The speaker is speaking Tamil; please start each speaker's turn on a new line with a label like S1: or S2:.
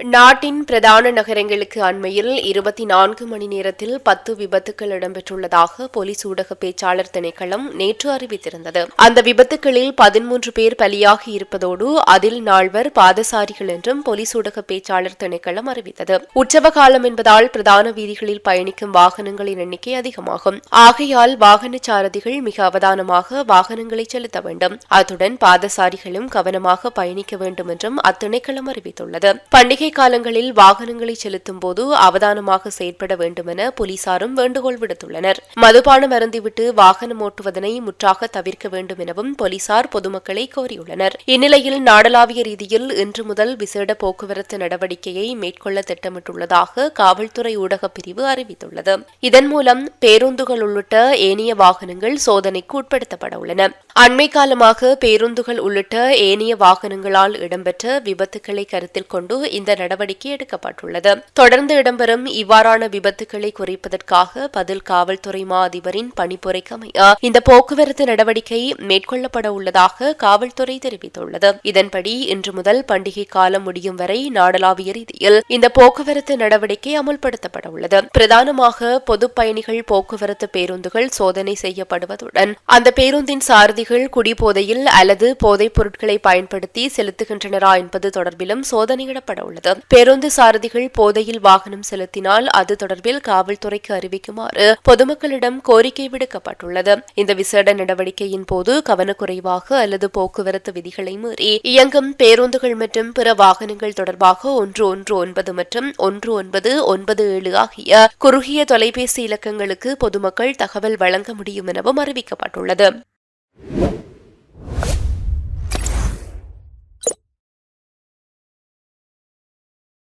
S1: நாட்டின் பிரதான நகரங்களுக்கு அண்மையில் இருபத்தி நான்கு மணி நேரத்தில் பத்து விபத்துக்கள் இடம்பெற்றுள்ளதாக போலீஸ் ஊடக பேச்சாளர் திணைக்களம் நேற்று அறிவித்திருந்தது. அந்த விபத்துகளில் பதிமூன்று பேர் பலியாகி இருப்பதோடு அதில் நால்வர் பாதசாரிகள் என்றும் போலீஸ் ஊடக பேச்சாளர் திணைக்களம் அறிவித்தது. உற்சவ காலம் என்பதால் பிரதான வீதிகளில் பயணிக்கும் வாகனங்களின் எண்ணிக்கை அதிகமாகும். ஆகையால் வாகன சாரதிகள் மிக அவதானமாக வாகனங்களை செலுத்த வேண்டும். அத்துடன் பாதசாரிகளும் கவனமாக பயணிக்க வேண்டும் என்றும் அத்திணைக்களம் அறிவித்துள்ளது. பண்டிகை பண்டிகை காலங்களில் வாகனங்களை செலுத்தும் போது அவதானமாக செயற்பட வேண்டும் என போலீசாரும் வேண்டுகோள் விடுத்துள்ளனர். மதுபானம் அருந்திவிட்டு வாகனம் ஓட்டுவதனை முற்றாக தவிர்க்க வேண்டும் எனவும் போலீசார் பொதுமக்களை கோரியுள்ளனர். இந்நிலையில் நாடளாவிய ரீதியில் இன்று முதல் விசேட போக்குவரத்து நடவடிக்கையை மேற்கொள்ள திட்டமிட்டுள்ளதாக காவல்துறை ஊடகப் பிரிவு அறிவித்துள்ளது. இதன் மூலம் பேருந்துகள் உள்ளிட்ட ஏனைய வாகனங்கள் சோதனைக்கு உட்படுத்தப்பட உள்ளன. அண்மை காலமாக பேருந்துகள் உள்ளிட்ட ஏனைய வாகனங்களால் இடம்பெற்ற விபத்துக்களை கருத்தில் கொண்டு இந்த நடவடிக்கை எடுக்கப்பட்டுள்ளது. தொடர்ந்து இடம்பெறும் இவ்வாறான விபத்துக்களை குறைப்பதற்காக பதில் காவல்துறை மா அதிபரின் பணிப்புரைக்கு அமைய இந்த போக்குவரத்து நடவடிக்கை மேற்கொள்ளப்பட உள்ளதாக காவல்துறை தெரிவித்துள்ளது. இதன்படி இன்று முதல் பண்டிகை காலம் முடியும் வரை நாடளாவிய ரீதியில் இந்த போக்குவரத்து நடவடிக்கை அமுல்படுத்தப்பட உள்ளது. பிரதானமாக பொது பயணிகள் போக்குவரத்து பேருந்துகள் சோதனை செய்யப்படுவதுடன் அந்த பேருந்தின் சாரதிகள் குடிபோதையில் அல்லது போதைப் பொருட்களை பயன்படுத்தி செலுத்துகின்றனரா என்பது தொடர்பிலும் சோதனையிடப்பட உள்ளது. பேருந்து சாரதிகள் போதையில் வாகனம் செலுத்தினால் அது தொடர்பில் காவல்துறைக்கு அறிவிக்குமாறு பொதுமக்களிடம் கோரிக்கை விடுக்கப்பட்டுள்ளது. இந்த விசேட நடவடிக்கையின் போது கவனக்குறைவாக அல்லது போக்குவரத்து விதிகளை மீறி இயங்கும் பேருந்துகள் மற்றும் பிற வாகனங்கள் தொடர்பாக ஒன்று ஒன்று ஒன்பது மற்றும் ஒன்று ஒன்பது ஒன்பது ஏழு ஆகிய குறுகிய தொலைபேசி இலக்கங்களுக்கு பொதுமக்கள் தகவல் வழங்க முடியும் எனவும் அறிவிக்கப்பட்டுள்ளது.